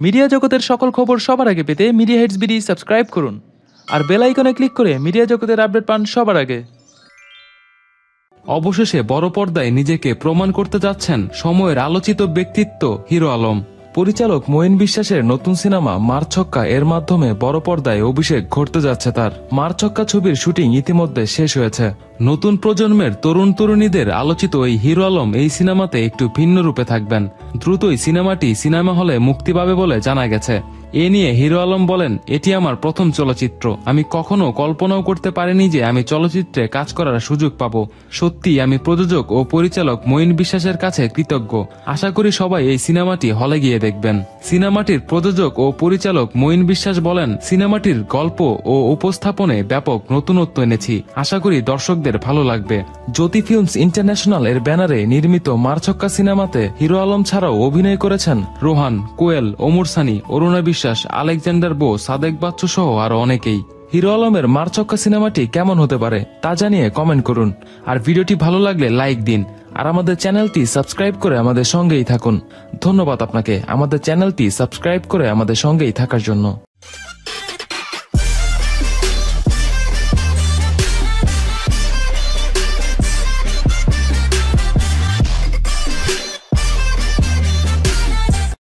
Media জগতের সকল খবর সবার আগে পেতে মিডিয়া হেডস বিডি সাবস্ক্রাইব করুন। আর বেল আইকনে ক্লিক করে মিডিয়া জগতের আপডেট পান সবার আগে। অবশেষে বড় পর্দায় নিজেকে প্রমাণ করতে যাচ্ছেন সময়ের আলোচিত ব্যক্তিত্ব হিরো আলম। পরিচালক মোয়েন বিশ্বাসের নতুন সিনেমা মারছক্কা এর মাধ্যমে বড় পর্দায় অভিষেক ঘটতে যাচ্ছে তার। মার ছক্কা ছবির শুটিং ইতিমধ্যে শেষ হয়েছে। নতুন প্রজন্মের তরুণ তরুণীদের আলোচিত এই হিরো আলম এই সিনেমাতে একটু ভিন্ন রূপে থাকবেন। দ্রুতই সিনেমাটি সিনেমা হলে মুক্তি পাবে বলে জানা গেছে। এ নিয়ে হিরো আলম বলেন, এটি আমার প্রথম চলচ্চিত্র। আমি কখনো কল্পনাও করতে পারিনি যে আমি চলচ্চিত্রে কাজ করার সুযোগ পাব। সত্যি আমি প্রযোজক ও পরিচালক মঈন বিশ্বাসের কাছে কৃতজ্ঞ। আশা করি সবাই এই সিনেমাটি হলে গিয়ে দেখবেন। সিনেমাটির প্রযোজক ও পরিচালক মঈন বিশ্বাস বলেন, সিনেমাটির গল্প ও উপস্থাপনে ব্যাপক নতুনত্ব এনেছি। আশা করি দর্শকদের ভালো লাগবে। জ্যোতি ফিল্মস ইন্টারন্যাশনাল এর ব্যানারে নির্মিত মারছক্কা সিনেমাতে হিরো আলম ছাড়াও অভিনয় করেছেন রোহান, কোয়েল, ওমর সানি, অরুণা বিশ্বাস, আলেকজান্ডার বো সাদেক বাচ্চু সহ আরও অনেকেই। হিরো আলমের মারছক্কা সিনেমাটি কেমন হতে পারে তা জানিয়ে কমেন্ট করুন। আর ভিডিওটি ভালো লাগলে লাইক দিন। আর আমাদের চ্যানেলটি সাবস্ক্রাইব করে আমাদের সঙ্গেই থাকুন। ধন্যবাদ আপনাকে। আমাদের চ্যানেলটি সাবস্ক্রাইব করে আমাদের সঙ্গেই থাকার জন্য।